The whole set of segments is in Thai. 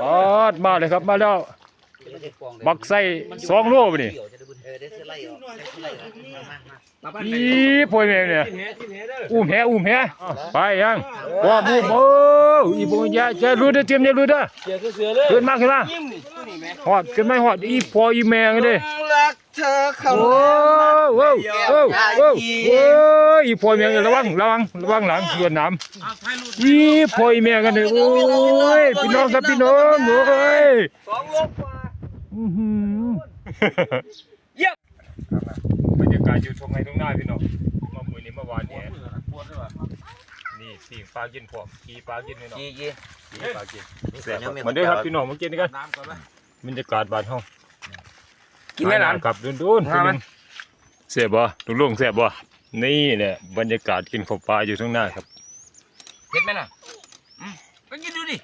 ปอดมาเลยครับมาแล้ว บักไส้สองโลไปนี่ เออได้เสื้อไล่ออกได้เสื้อไล่ออกมามาอีพ่อยแม่เนี่ยกินแหกินแหเด้ออุ้มแหอุ้มแหไปยังว่าบูมโอ้อีบุญญาจะรู้เด้อเตรียมเนี่ยรู้เด้อเสือคือเสือเลยขึ้นมาขึ้นมายิ้มนี่ตัวนี้แม่ฮอดขึ้นไม่ฮอดอีพออีแม่งเด้รักเธอเขาโอ้โว้โว้โว้โอ้ยอีพอแม่งระวังระวังระวังหลังเลือดน้ำอีพออีแม่กันเลยโอ้ยพี่น้องครับพี่น้องโอ้ยสองโลกว่า อื้อหือ เยี่ยม บรรยา กาศอยู่ตรงไหนตรงหน้าพี่น้องมามื้อนี้เมื่อวานนี้ปวดด้วยว่ะนี่ปิ้งปลากินพร้อมกีปลากินพี่น้องจีจีกีปลากินแซ่บครับมาเด้อครับพี่น้องมากินกันน้ำก่อนไหมบรรยากาศบ้านเฮากินไหมหลานครับดุนๆมาไหมเสียบบ่ลุงลุงเสียบบ่นี่แหละบรรยากาศกินข้าวปลาอยู่ตรงหน้าครับเผ็ดไหมน่ะอืมก็กินดูดิ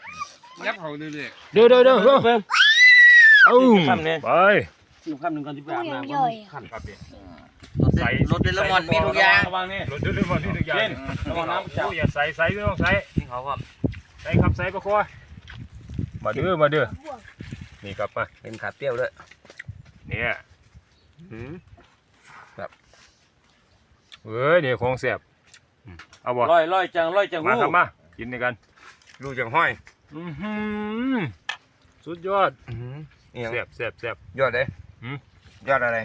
ยับเขาเรื่อยเด้อเด้อเด้อเด้อเพิ่มเอ้าคำเนี่ยไปๆสิบคำหนึ่งก่อนที่ไปอาบน้ำย่อยๆขันครับพี่ ใส่รถเดลมอนมีทุกอย่างระวังนี่รถเด้อมาที่ทุกอย่างเล่นระวังน้ำจับโอ้ยอย่าใส่ใส่ไม่ต้องใส่นี่เขาก็ใส่ครับใส่ประคอมาเด้อมาเด้อนี่ครับมาเป็นขาเปรี้ยวด้วยเนี่ยเอ้ยนี่ของแซ่บอืมเอาบ่ลอยลอยจังลอยจังมาหูครับมากินด้วยกันดูจังห้อยอื้อหือสุดยอดนี่ยังแซ่บแซ่บแซ่บยอดเลยหืมยอดอะไร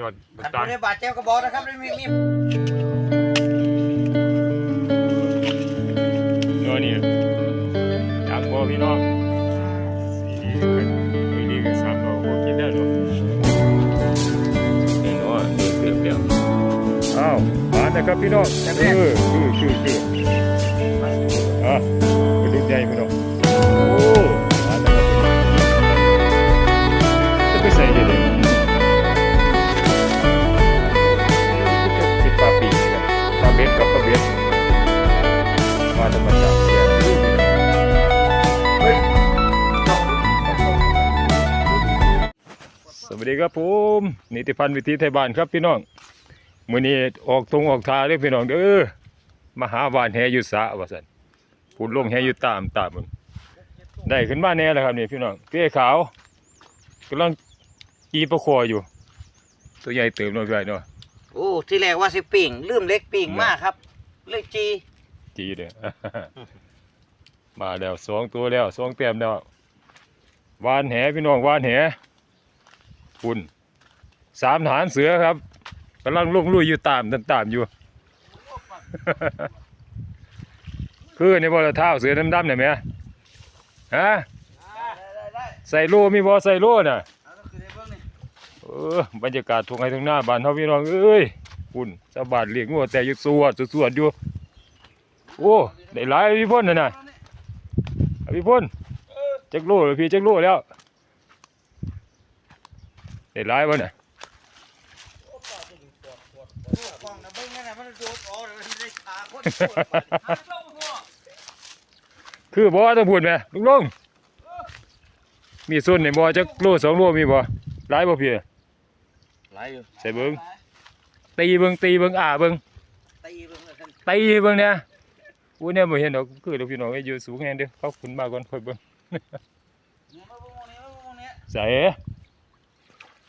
ยอดท่านตาลผู้ได้บาดเจ็บก็บอกนะครับไม่มีมีเนื้อนี่อยากบอกพี่น้องสีดีกันไม่ดีกันสามดอกบอกกินได้หรอกแน่นอนดูเติมแล้วอ้าวมานะครับพี่น้องเออคือคือคือ นิติพันธ์วิธีไทยบ้านครับพี่น้องมื้อนี้ออกทงออกทาเด้อพี่น้องเด้อมาหาบ้านแฮอยู่สระว่าซั่นพูดลงแฮอยู่ตามตามมันได้ขึ้นมาแน่แล้วครับนี่พี่น้องเปี้ยขาวกำลังกีประคออยู่ ตัวใหญ่เติมหน่อยพี่เนาะโอ้ที่แรกว่าสิปิ่งลืมเล็กปิ่งมากครับเลยจีจีเด้อมาแล้วสองตัวแล้วสองเต็มแล้ววานแหพี่น้องวานแหคุณ สามฐานเสือครับกำลังลุกลุยอยู่ตามตามตามอยู่ คือในบ่อเท้าเสือดำๆเนี่ยไหมฮะใส่โลมีบ่ใส่โลน่ะเออบรรยากาศทุ่งไห้ทุ่งหน้าบ้านเฮาพี่น้องเอ้ยคุณชาวบ้านเลี้ยงงัวแต่อยู่สวดสวดอยู่โอ้ได้หลายพี่พ่นน่ะนะพี่พ่นจักโลเลยพี่จักโลแล้วได้หลายบ่น่ะ กองนะเบิ้งนั่นน่ะมันโดดออกเลยมันได้ขา คนคือบ่ต้องพูดแหม่ลุงลงมีส่วนในบ่จักโลสองโลมีบ่หลายบ่พี่หลายอยู่ใส่เบิ่งตีเบิ่งตีเบิ่งอ่าเบิ่งตีเบิ้งเลยท่านตีเบิ่งเนี่ยอู้เนี่ยบ่เห็นดอกคือเดี๋ยวพี่น้องอยู่สูงแฮงเด้อเขาขึ้นมาก่อนค่อยเบิ่งเนี่ยมาเบิ้งมองนี้มาเบิ้งมองนี้ใส่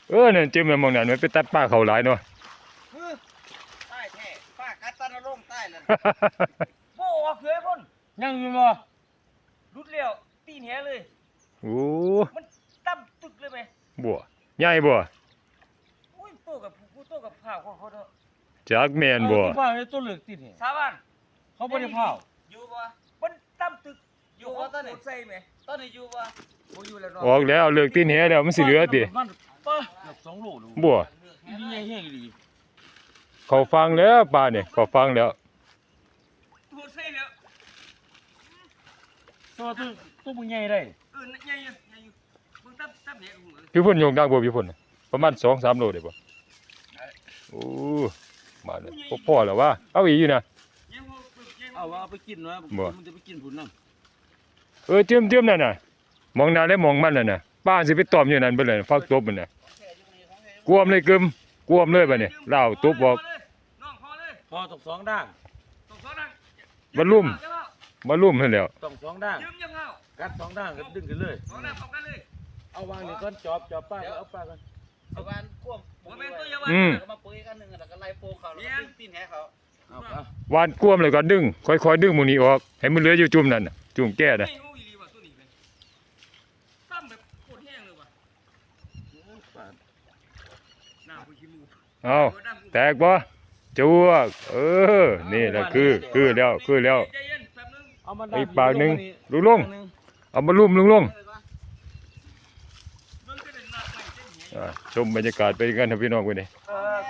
เออนั่นจิ้มแม่มองนั่นมันไปตัดป้าเขาหลายเนาะ ใต้แท้ป้ากัดตานาร่มใต้เลย โบ้ออกเลยพ่นยังอยู่บ่รุดเลี้ยวตีนแหเลย โอ้มันตั้มตึกเลยไหมบัวใหญ่บัวอุ้ยโตกับผู้โตกับข้าวเขาเขาเถอะจากแมนบัวผ้าให้ตัวเหลือกติดเนี่ยชาวบ้านเขาไม่ได้ผ้าอยู่ปะมันตั้มตึกอยู่บ่ตอนนี้ใส่ไหมตอนนี้อยู่ปะบ่อยู่แล้วเนาะออกแล้วเลิกตีนแหแล้วมันสิเหลือติมันป้าเกือบสองโลดูบัวอีนี่แห้งๆดีเขาฟังแล้วป้าเนี่ยเขาฟังแล้ว ตัวใส่แล้วตัวตัวตัวมึงใหญ่ได้เออใหญ่อยู่ใหญ่อยู่มึงตั้มตั้มแหกับมึงเลยพี่พุ่นโยงดังบัวพี่พุ่นประมาณสองสามโลได้บ่โอ้มาเลยพอพ่อแล้วว่าเอาอีกอยู่นะใหญ่หัวปึกใหญ่หัวเอาเอาไปกินนะบ่มันจะไปกินผุนนั่นเออเตรียมเตรียมนั่นน่ะมองหน้าและมองมันน่ะน่ะป้าสิไปตอมอยู่นั่นเบิ่เลยฟักตบมันน่ะกวมเลยกึมกวมเลยบัดนี้ลาวตบบอกน้องพอเลยพอต้องสองด่าง ต้องสอนนั่งบรรลุมมาลุ่มให้แล้วต้องสองด่างยืมยังเอากกัดสองด้านก็ดึงกันเลยเอาหน้าเข้ากันเลยเอาวางนี่ก่อนจอบจอบป้าก็เอาป้าก่อนสวานควบบ่แม่นตัวยาวาอืมแล้วก็มาปุ้ยกันหนึ่งแล้วก็ไล่โปเขาแล้วก็ดึงตีนแหเขาเอาเอาวานกวมเลยก็ดึง ค่อยๆดึงหมูนี้ออก ให้มันเหลืออยู่จุ่มนั่นน่ะจุ่มแก้น่ะไม่รู้อีหลีว่ะตัวนี้เลยตั้มแบบโคตรแห้งเลยว่ะป้าหน้าผู้ขี้มูกเอาแตกบ่ จวก เออ นี่แหละคือ คือแล้ว คือแล้วใจเย็นแป๊บนึงเอามาอีกปากหนึ่งลุงลงปากหนึ่เอามาลุ่มลุงลงเบิ่งก็ได้หน้าใหม่เต็มแหงอ่าชมบรรยากาศไปกันครับพี่น้องกันนี่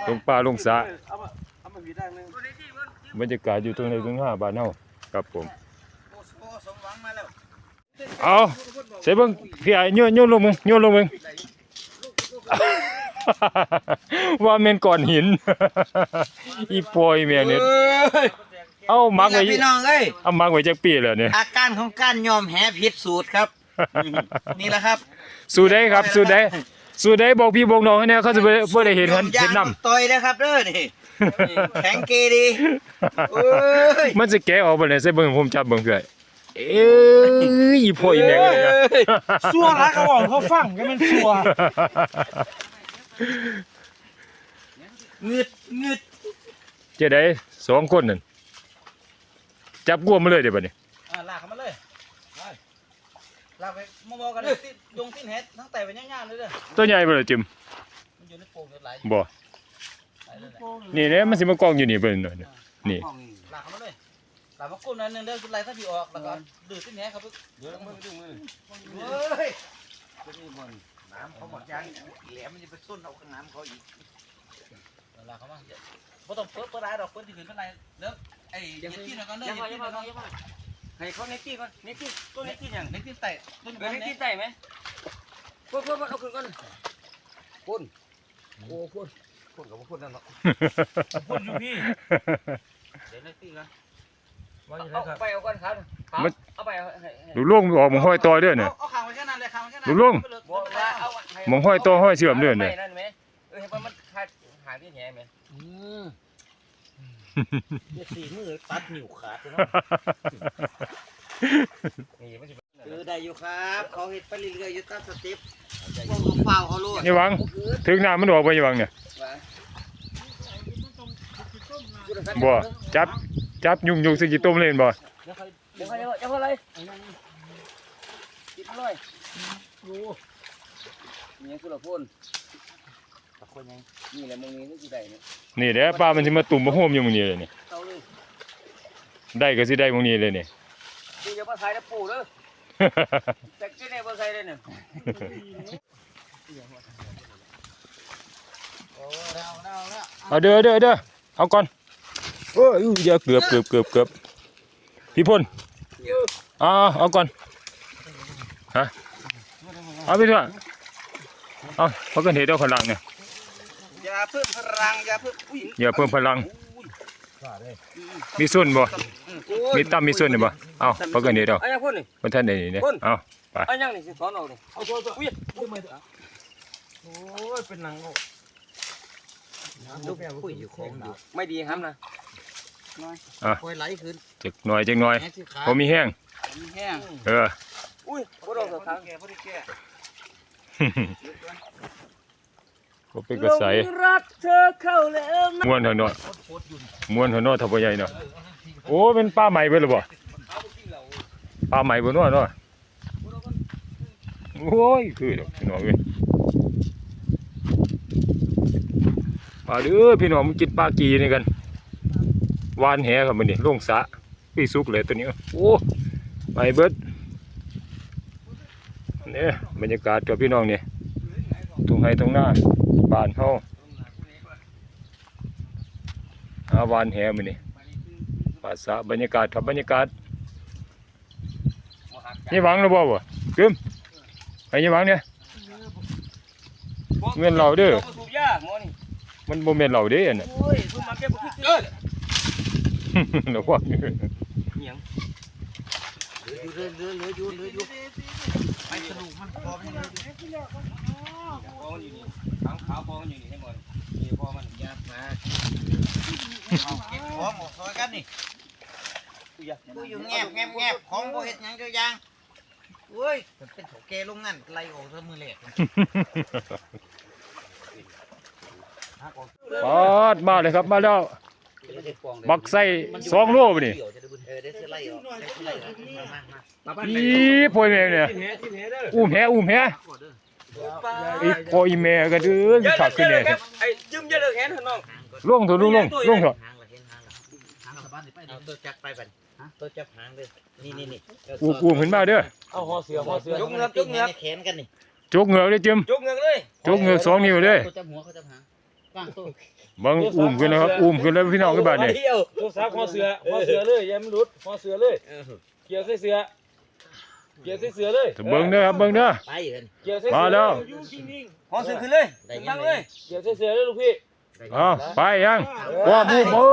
ลงป่าลงสระเอามาเอามาวีด้านหนึงตัวนี้ที่เบิ่งบรรยากาศอยู่ตรงไหนตรงห้าบ้านเฮาครับผมโอ้โหสมหวังมาแล้วเอาใส่เบิ่งพี่ไอ้โยนโยนลงมึงโยนลงมึง ว่าแม่นก้อนหิน อีปอยแม่เนี่ยเอามักไว้นี่แหละพี่น้องเอ้ยเอามักไว้จักปีแล้วเนี่ยอาการของการยอมแพ้ผิดสูตรครับ นี่แหละครับ สู้ได้ครับ สู้ได้สู้ได้บอกพี่บอกน้องให้แน่เขาจะบ่บ่ได้เห็นกันยาเห็นงน้ำต่อยนะครับเด้อนี่แข็งเกดีโอ้ยมันจะแกะออกบ่ได้ใส่เบิ่งผมจับเบิ่งเพื่อยเอ้ยอีพ่ออีแม่เลยนะสัวรักเขาบอกเขาฟังก็มันสัว งึดงึดเจะได้สองคนนั่นจับกวมมาเลยเดี๋ยวบัดนี้อ่าลากเขามาเลยไปลากไปมอมอกันเลยที่ยงที่เฮ็ดทั้งแต่เป็นย่างๆเลยเด้อตัวใหญ่บ่ล่ะจิมมันอยู่ในโป่งเดือดไหลายบ่ไหลเลยแหละนี่แหละมันสิมากองอยู่นี่เบิ่นหน่อยนี่นี่ลากเขามาเลยลากมากุ้มหนั่นหนึงเด้อคือไหลถ้าพี่ออกแล้วก็ดื้อที่แหนครับปึ๊บเดี๋ยวมือดึงมือเฮ้ยตัวนี้บอล น้ำเขาหมดยางแหลมมันจะไปส้นเอาข้างน้ำเขาอีกลากเขามาเดี๋ยวบ่ต้องเปิดเปิดได้ดอกเปิดที่ขึ้นเป็นไรเด้อไอ้เย็ดที่หน่อยก่อนเด้อยังเย็พอดยังที่พหอน่อยก่อนยังพอให้เขาเน็ตตี้ก่อนเน็ตตี้ตัวเน็ตตี้ยังเล็กที่ไต่ต้นเออไม้เน็ตเนี่ตี้ยใส่ไหมพวกพวกเอาขึ้นก่อนพ่นโอ้พ่นพ่นกับพ่นนั่นเนาะพ่นอยู่พี่เดี๋ยวเล็กที่กันว่าอย่างไรเอาครับไปเอาก่อนครับครับเอาไปเอาให้ให้ดูลงออกหมองห้อยต่อเด้อเนี่ยเอาขางไว้แค่นั้นเลยขางไว้แค่นั้นดูลุง มองห้อยต่อห้อยเชื่อมเด้อเนี่ยไปนั่นไหมเออให้มันมันขาดหาที่แหไหมอืมเดี๋ยวสี่มือตัดนิ้วขาดเลยเนาะนี่มันสิเออได้อยู่ครับเขาเฮ็ดไปเรื่อยๆอยู่ตามสเต็ปพวกเขาเฝ้าเขาโลดนี่หวังถึงน้ามันออกไปนี่หวังเนี่ยบ่จับจับยุ่งยุ่งสิกี่ต้มเล่นบ่เดี๋ยวเขาเดี๋ยวเขาเดี๋ยวเขาอะไรติดเลยโอ้ นี่คือละพ่นตะคนยังนี่แหละมึงนี่นี่สิได้เนี่ยนี่แหละปลามันสิมาตุ่มมาโฮมอยู่หมื้นี้เลยนี่เอาเลยได้ก็สิได้หมื้นี้เลยนี่ดูอย่ามาใส่นะปู่เด้อแต่กินเนี่ยมาใส่เลยเนี่ยโอ้เอาเอาเอาเอาเด้อเด้อเด้อเอาก่อนโอ้ยอย่าเกือบเกือบเกือบเกือบพี่พลเอาเอาก่อนฮะเอาไปเถอะ เอาเพราะกันเห็ดเอาพลังเนี่ยอย่าเพิ่มพลังอย่าเพิ่มอุ้ยอย่าเพิ่มพลัง มีส่วนบ่ มีตั้มมีส่วนนี่บ่ เอาเพราะกันเห็ดเอาเอายังพ่นนี่คนท่านใดนี่เนี่ยเอาเอายังนี่สิสอนเอานี่เอาตัวตัวอุ้ยอุ้ยไม่เอาโอ้ยเป็นหนังโอ้ลูกปุ้ยอยู่ของอยู่ไม่ดีครับนะปล่อยไหลขึ้นจักหน่อยจักหน่อยแห้งสิขาพอมีแห้งมีแห้งเอออุ้ยบ่ต้องสะทางแก่บ่ได้แก่ก็เป็นกระใสรักเธอเข้าแล้วนะม้วนเถอะเนาะม้วนเถอะเนาะถ้าบ่ใหญ่เนาะโอ้เป็นปลาใหม่เบิดหรือบ่ปลาใหม่บ่เนาะเนาะโอ้ยคือดอกพี่น้องเอ้ยปลาเด้อพี่น้องมันกินปลากีนี่กันหวานแหครับมื้อนี้ลงสระปีสุกเลยตัวนี้โอ้ไปเบิด เนี่ยบรรยากาศกับพี่น้องนี่ทุ่งไร่ทุ่งนาบ้านเฮาอาวานแหมันนี่ภาษาบรรยากาศครับบรรยากาศนี่หวังหรือเปล่าวะกึมไปยี่หวังเนี่ยเงินเราเด้อสูบยาหมอนี่มันโมเมนเราเด้อันน่ะโอ้ยเพิ่งมาแก้บ่คิดเอ้ยหรือว่าหยังเหลืออยู่เหลือเหลือเหลืออยู่เหลืออยู่ ไปสนุกมันพอมันยังเหลืออยู่พอมันอยู่นี่ขางขาวพอมันอยู่นี่ให้หมดนี่พอมันอย่ามาเอาเก็บของออกซอยกันนี่กูอยู่แงบแงบแงบของบ่เฮ็ดหยังเจ้าอย่างโอ้ยมันเป็นโถแกโรงงานไล่ออกซะมือแรกปอดมาเลยครับมาแล้ว บักไส้สองโลบ่นี่ เดี๋ยวจะได้บุญ เออได้ซื้อไล่ออกได้ซื้อไล่ออกมามามาอีพ่อแม่เนี่ยอุ้มแหอุ้มแหขอเด้ออีพ่ออีแม่ก็เด้อขาดขึ้นแน่ไอ้ยืมเยอะเลยแค่น้องล่วงเถอะลุงลงล่วงเถอะหางละเห็นหางละหางละบ้านนี่ไปเอาตัวจักรไปบัดฮะตัวจับหางเลยนี่นี่นี่อูกูขึ้นมาเด้อเอาหอเสือหอเสือจุกเงือกจุกเงือกแขนกันนี่จกเหงือกเลยจิมจุกเงินเลยจกเหงือกสองนิ้วเลยตัวจับหัวเขาจับหาง กว้างตัวบังอุ้มขึ้นแล้วครับอุ้มขึ้นแล้วพี่น้องกันบ้านนี่ตัวซักหอเสือหอเสือเลยยังไม่รุดหอเสือเลยเกี่ยวใส่เสือเกี่ยวใส่เสือเลยเบิ่งเด้อครับเบิ่งเด้อไปเลยเกี่ยวใส่มาแล้วหอเสือขึ้นเลยตั้งเลย เกี่ยวใส่เสือเลยลูกพี่ อ้าวไปยังว่าบุ้มโอ้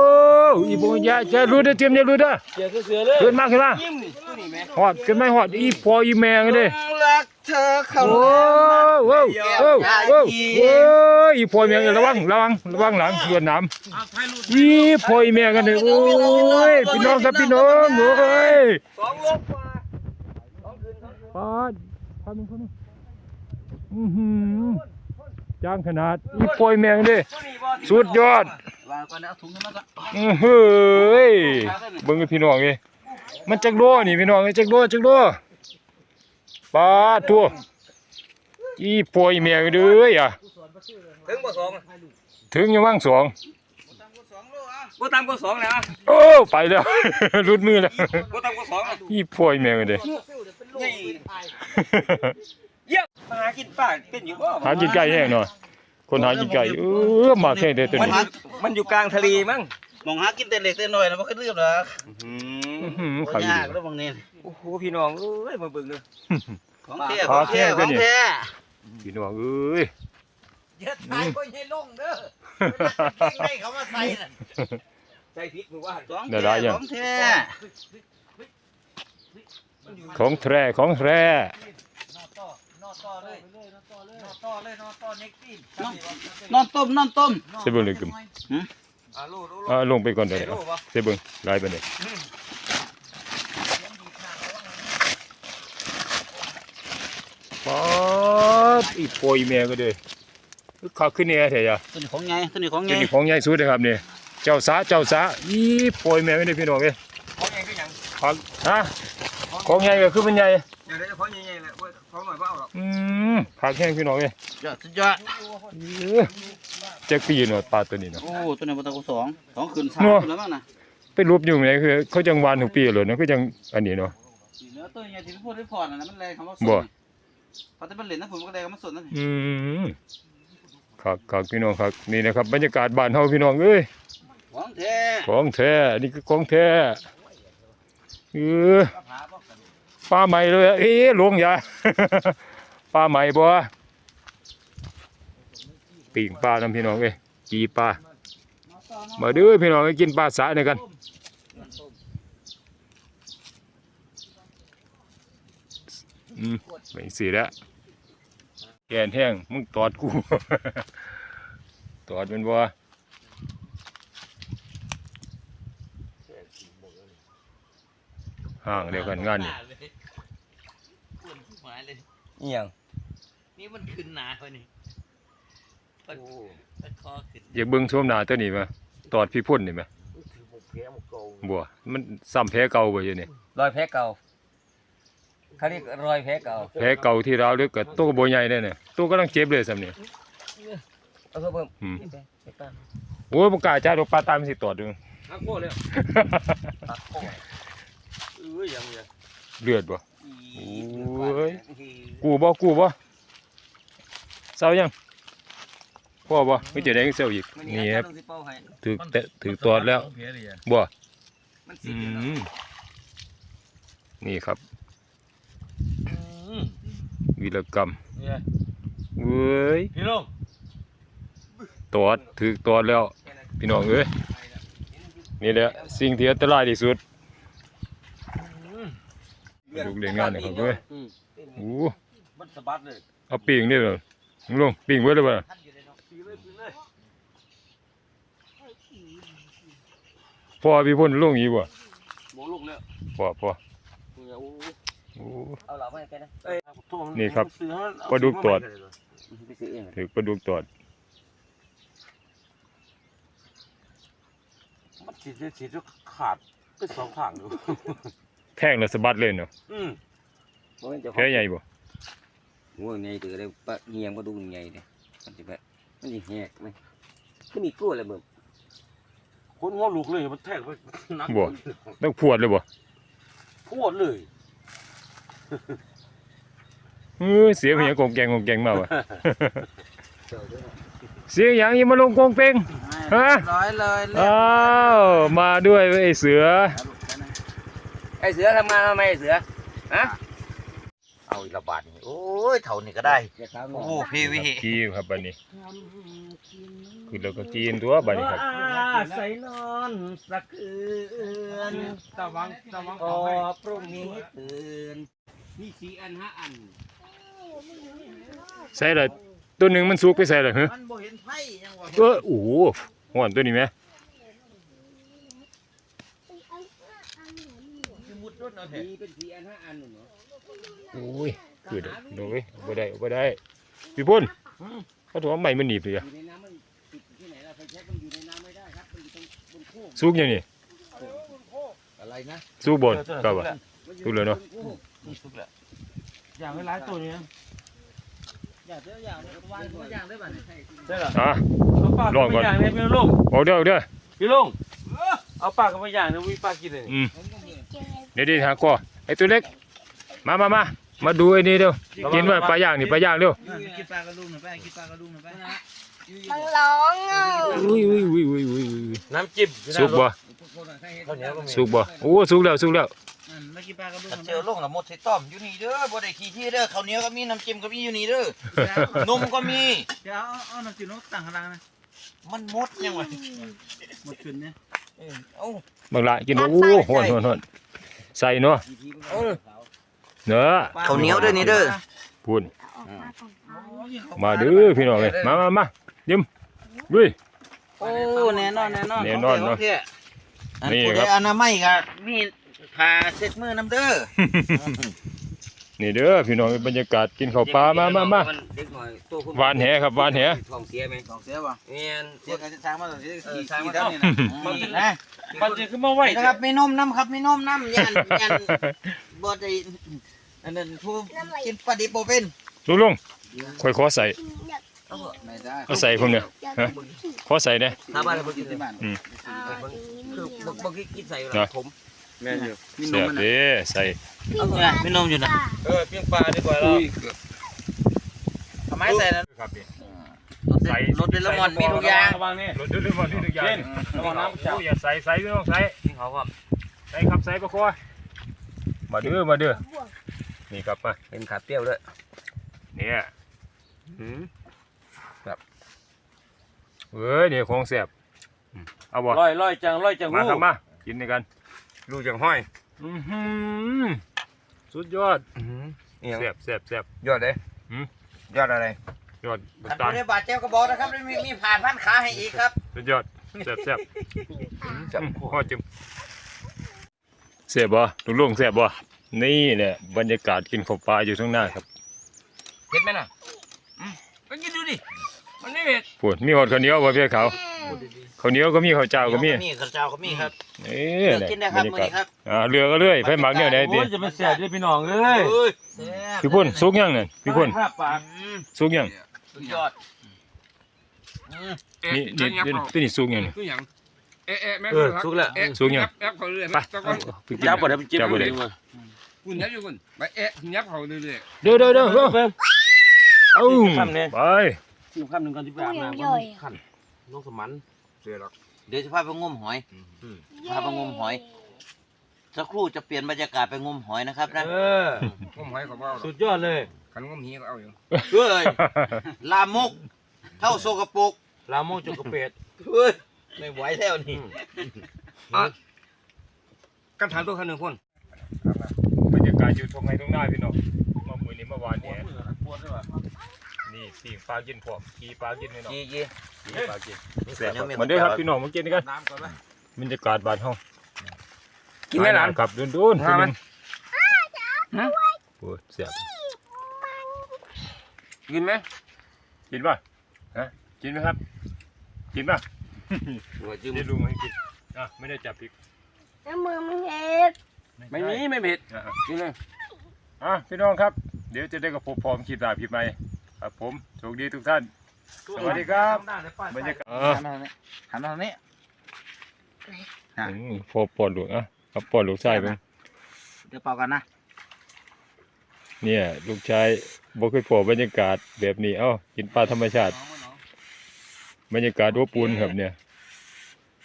อีบุญยาจะรู้เด้อจิมจะรู้เด้อเกี่ยวใส่เสือเลยขึ้นมาขึ้นมายิ้มนี่ตัวนี้แม่หอดขึ้นมาหอดอีพ่ออีแม่กันเด้รักเธอเขาโอ้โหโอ้โหโอ้โหโอ้โหอีพ่อแม่กันระวังระวังระวังหลังเลือดน้ำอีพ่ออีแม่กันเด้โอ้ยพี่น้องครับพี่น้องโอ้ยสองโลกว่าสองคืนสองคืนปาดพามึงพามึงอือหือ จ้างขนาดอีพ่ออีแม่กันเด้ตัวนี้บ่สุดยอดวางก่อนนะเอาถุงขึ้นมาก่อนอื้อเฮ้ยเบิ่งให้พี่น้องเอ้ยมันจักโลนี่พี่น้องเอ้ยจักโลจักโลปาดตัวอีพ่ออีแม่กันเด้ออะถึงบ่สองถึงอยู่ว่างสองบ่ต่ำกว่าสองนะโอ้ไปแล้วรุดมือแล้วบ่ต่ำกว่าสองนะอีพ่อยแม่งเด้นี่ เยี่ยมมาหากินป้าเป็นอยู่บ่หากินไก่แห้งเนาะคนหากินไก่เออมาแค่เด้อตัวมันนี้ มันอยู่กลางทะเลมั้งมองหากินแต่เล็กแต่น้อยนะบ่ขึ้นเรื่องหรอกอืมอื้อหือบ่ขายยากแล้วบางนี่โอ้โหพี่น้องเอ้ยมาเบิ่งเลยของแท้ขขอองแท้แท้ก็ของนี่แท้พี่น้องเอ้ยอย่าทายบ่ให้ลงเด้อเวลาเก่งได้เขามาใส่น่ะใจพิษมือว่าของได้แท้หลายอย่างของแท้ของแท้ของแท้นอต่ อนอต่อเลยนอต่อเลยนอต่อเลยนอต่อเน็กตี้นอนต้มนอนต้มเสยเบิ่งเลยกึมอ่าโลโลโลอ่าลงไปก่อนเด้อโลบ่เสยเบิ่งหลายปานใดปาดอีพ่อยแม่ก็เด้อคือคักขึ้นแน่แท้จ้ะตัวนี้ของไงตัวนี้ของไงตัวนี้ของใหญ่สุดนะครับนี่เจ้าสาเจ้าสาอีพ่อยแม่ไม่ได้พี่น้องเอ้ยของใหญ่ก็ยังคักฮะของใหญ่ก็คือมันใหญ่อย่างไรของใหญ่ ขาแข้งพี่น้องเอ้ยยอดสุดยอดเอ้อจักปีเนาะปลาตัวนี้เนาะ โอ้ตัวนี้บ่ต้องสองสองคืนสามนัวคืนแล้วมั้งนะไปรูปอยู่ไหนคือ เขาจังหวานทุกปีเลยเนาะคือจังอันนี้เนาะ นี่เนื้อตัวใหญ่ที่พูดได้พอน่ะนะมันแรงคำว่าสบ่ดพอแต่มันเล่นนะผมก็แรงคำว่าสดนั่นอืมครับครับพี่น้องครับนี่นะครับ บรรยากาศบ้านเฮาพี่น้องเอ้ยของแท้ของแท้นี่คือของแท้เออปลาใหม่เลยเอ๊ะหลวงอย่า ปลาใหม่บ่ปิ่งปลานํพี่น้องเอ้จีปลามาเด้อพี่น้องไปกินปลาสาเนี่ยกันอืมไม่สิแล้วแกนแห้งมึงตอดกู ตอดมันบ่ห่างเดียวกันงานนี่ยเอียง นี่มันขึ้นหนาไปนี่ตะตะคอขึ้นอยากเบิ่งชมหน้าตัวนี้มาตอดพี่พ่นนี่มาบัวมันซ้ำแพ้เก่าบ่อยู่นี่รอยแผลเก่าเขาเรียกรอยแผลเก่าแพ้เก่าที่เราวลึกกับตัวก็บ่ใหญ่ได้เนี่ยตัวกำลังเจ็บเลยซ้ำนี่เอาเพิ่มเพิ่มอืมไปไปป้าโอ้ยบ่กล้าจ้าดอกปลาตายมันสิตอดอยู่ฮักโคเลยเอ้ยยังยังเลือดบ่โอ้ยกูบ่กูบ่ เศร้ายังพ่อบ่ไม่จะได้เศร้าอีกนี่ครับต้องสิเป้าให้ถือแตะถือตอดแล้วบ่มันอืสิมนี่ครับ วีรกรรมเว้ยพี่น้องตอดถือตอดแล้วพี่น้องเอ้ยนี่แหละสิ่งที่อันตรายที่สุดลูกเล่นงานนะครับเว้ยโอ้มันสะบัดเลยเอาปิ่งนี่เหรอ ลงปิ่งไว้เลยบ่ท่านอยู่ในน้องปีเลยปีเลยพ่อพี่พ่นลงอีกบ่บ่ลูกแล้วพ่อพ่อโอ้โอ้เอาเหล่าไปแกนะนี่ครับปลาดุกตอดไปซื้อเองถือปลาดุกตอดมันฉีดฉีดขาดไปสองข้างอยู่แท่งแล้วสะบัดเลยเนาะอืมบ่แม่นเจ้าขอแค่งใหญ่บ่ หัวใหญ่ตัวเลยปะเฮียงบ่ดูใหญ่เด้มันสิแบบมันสิแหกไหมก็มีกล้วยเลยเบิ่มคนหัวลูกเลยมันแทงไปนักบ่ต้องพวดเลยบ่พวดเลยเออเสียงมันยังกงแกงกงแกงมาว่ะเสียงหยังยังมาลงกงเปงฮะร้อยเลยเรียบอ้าวมาด้วยไอ้เสือไอ้เสือทำงานทำไมไอ้เสือ เอาอีกระบาดนี่โอ้ยเท่านี้ก็ได้อย่าถามโอ้โหพี่วิกีครับบัดนี้คือเราก็กินตัวบัดนี้ครับใส่นอนสักคืนตะวังตะวังพอพรุ่งนี้ตื่นมีสี่อันห้าอันใส่เลยตัวหนึ่งมันสุกไปใส่เลยฮะมันบ่เห็นไผ่ยังวะเออโอ้โหหวานตัวนี้ไหมคือมุดรถเอาเถมีอะเป็นสี่อันห้าอันหนูเนาะ โอ้ยคือเด้อโดยเอาบ่ได้เอาบ่ได้พี่พุ่นเขาถือว่าใหม่มันหนีบเลยอะอยู่ในน้ำมันติดอยู่ที่ไหนล่ะไฟแช็กมันอยู่ในน้ำไม่ได้ครับมันอยู่ตรงบนโค้งสุกยังนี่อะไรนะสุกบนก็บ่ดูเลยเนอะสุกแล้วอย่างไม่ร้ายตัวนี้อย่าเด้ออย่าเด้อวางตัวอย่างได้ป่ะเนี่ยใช่หรออะ เอาปากลองก่อนไปอย่างนี้พี่ลุงเอาเด้อเอาเด้อพี่ลุงเอาปากกันไปอย่างนี้วิปากกินเลยอืมเดี๋ยวๆหาคอไอ้ตัวเล็ก มามามามาดูไอ้นี่เร็วกินว่าปลาย่างนี่ปลาย่างเร็วกินปลากระดุมหน่อยไปกินปลากระดุมหน่อยไปมันร้องอะอุ้ยอุ้ยอุ้ยอุ้ยอุ้ยอุ้ยน้ำจิ้มสุกบ่ข้าวเหนียวก็มีสุกบ่โอ้สุกแล้วสุกแล้วมากินปลากระดุมเจอลงละหมดใส่ต้อมอยู่นี่เด้อบ่ได้ขี้ที่เด้อข้าวเหนียวก็มีน้ำจิ้มก็มีอยู่นี่เด้อนมก็มีเดี๋ยวเอาเอาน้ำจิ้มนกต่างกันนะมันมดยังวะหมดขึ้นเนี่ยเออเอ้าบางละกินบ่โอ้โหนโหนโหนใส่เนาะ เนื้อข้าวเหนียวด้วยนี่เด้อพูนมาเด้อพี่น้องเลยมามามายิ้มดุยโอ้แน่นอนแน่นอนแน่นอนเนอะนี่นี่คครัรับบอนามัยก็มีผ้าเช็ดมือน้ำเด้อนี่เด้อพี่น้องบรรยากาศกินข้าวปลามามามาเด็กหน่อยตัวคุณหวานแหครับหวานแหท้องเสียไหมสองเสียป่ะเมียนเสียกันจะช้างมาสองเสียเออกี่ช้างกี่มาเท่าเท่านี่นะนะมันจะขึ้นมาไหวนะครับมีนมน้ำครับมีนมน้ำยันยัน บ่ได้อันนั้นผู้กินปลาดิบบ่เป็นลุงลุงค่อยขอใส่ไม่ได้เอาใส่ผมเนี่ยฮะขอใส่เด้ถ้าบ้านเรากินที่บ้านคือบ่บ่กินใส่หรเนาะอกผมแม่นอยู่มีนเสียมบมันเด้ใส่เอาเนี่ยมีนมอยู่นะเออเพียงปลาดีกว่าเราทำไมใส่นั้นครับพี่ใส่รสเดลมอนมีทุกอย่างระวังนี่รถดื้อๆบ่นี่ทุกอย่างเล่นระวังน้ำจับโอ้อย่าใส่ใส่ไม่ต้องใส่นี่เขาครับใส่ครับใส่ก็คอ มาเด้อมาเด้อนี่ครับมาเป็นขาเปรี้ยวด้วยเนี่ยเอ้ยนี่ของแซ่บเอาบ่ลอยลอยจังลอยจังมาครับมากินด้วยกันลูกจังห้อยอื้อหือสุดยอดนี่แซ่บแซ่บแซ่บยอดเลยหืมยอดอะไรยอดขันตาลผู้ได้บาดเจ็บก็บอกนะครับมีมีผ่านพันขาให้อีกครับสุดยอดแซ่บแซ่บจับพ่อจึ งแซ่บบ่ลุงลุงแซ่บบ่นี่แหละบรรยากาศกินข้าวปลาอยู่ข้างหน้าครับเผ็ดไหมน่ะก็กินดูดิ มันไม่เผ็ดปวดมีหอดข้าวเหนียวบ่เพี่เขาข้าวเหนียวก็มีข้าวเจ้าก็มี มีข้าวเจ้าก็มีครับเอ้เลืยอกกินได้ครับมื้อนี้ครับอ่าเรือก็เรื่อยไฟหมักเนี่ยได้ติโอ้ยจะเป็นเสียด้วยพี่น้องเลยเอ้ยพี่พุ่นสุกยังนั่นพี่พุ่นภาพปากสุกยังสุดยอดนี่นี่นี่ตัวนี้สุกยังนี่คื อหยังเอ๊ะเอ๊ะแม่เออสุกแล้ว เอ๊ะสุกยัง แอบเขาเรื่อยไปๆตะกอนเอาไปกินจับบ่ได้มันจิ้มจับบ่ได้มาคุณยับอยู่คุณไปเอ๊ะยับเขาเรื่อยเด้อเด้อเด้อเด้อเพิ่ม เอ้าทำเนี่ย ไปจิ้มคำหนึ่งก่อนที่ไปอาบน้ำย่อยอะขันน้องสมันๆเสียหรอกเดี๋ยวจะพาไปงมหอย พาไปงมหอย สักครู่จะเปลี่ยนบรรยากาศไปงมหอยนะครับนะเออผมหอยเขาบ่เอาหรสุอกดยอดเลยคันงมหีก็เอาอยู่เฮ้ยลามก เท่าโซกปรกลาโมงจุกกระเป็ดเฮ้ย ไม่ไหวแล้วนี่กันถามตัวคันหนึ่งคนบรรยากาศอยู่ตรงไหนตรงหน้าพี่น้องมามื้อนี้เมื่อวานนี้นี่ปีปลากินพร้อมกีปลากินพี่น้องยี่ยี่กีปลากินแซ่บครับมาเด้อครับพี่น้องมากินกันน้ำก่อนไหมบรรยากาศบ้านเฮากินไหมหลานครับดุนๆมาไหมกินโอ้ยเสียบกินไหมกินป่ะฮะกินไหมครับ กินป่ะ หัวจิ้มนี่ลุงให้กินอะไม่ได้จับพริกน้ำมือมันเห็ดไม่มีไม่เผ็ดอะกินเลยอะพี่น้องครับ เดี๋ยวจะได้กับผมพร้อมคลิปหน้าคลิปใหม่ครับผมโชคดีทุกท่าน สวัสดีครับบรรยากาศหันมาทางนี้หันมาทางนี้อะอืมพอปอดลูกอะครับปอดลูกชายเพิ่งเดี๋ยวเป่ากันนะเนี่ย ลูกชายบ่เคยพอบรรยากาศแบบนี้เอ้ากินปลาธรรมชาติ บรรยากาศอบอุ่นครับเนี่ย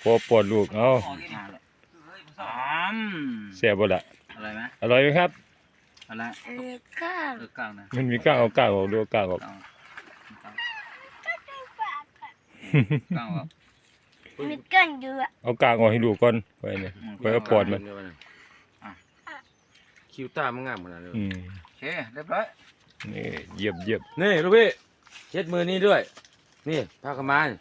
พอปอดลูก เอ้าอืมแซ่บบ่ล่ะอะไรไหมอร่อยไหมครับอะไรเออข้าวเออก้างนะมันมีก้างเอาก้างออกดูก้างออกก้างก้างแบบมีก้นอยู่อะเอาก้างออกให้ดูก่อนไว้เนี่ยไว้เอาปอดมันคิวตามันงามขนาดนี้อืมโอเคเรียบร้อยนี่เยี่ยมเยี่ยมนี่ลูกพี่เช็ดมือนี้ด้วย นี่ผ้าขาวม้านี่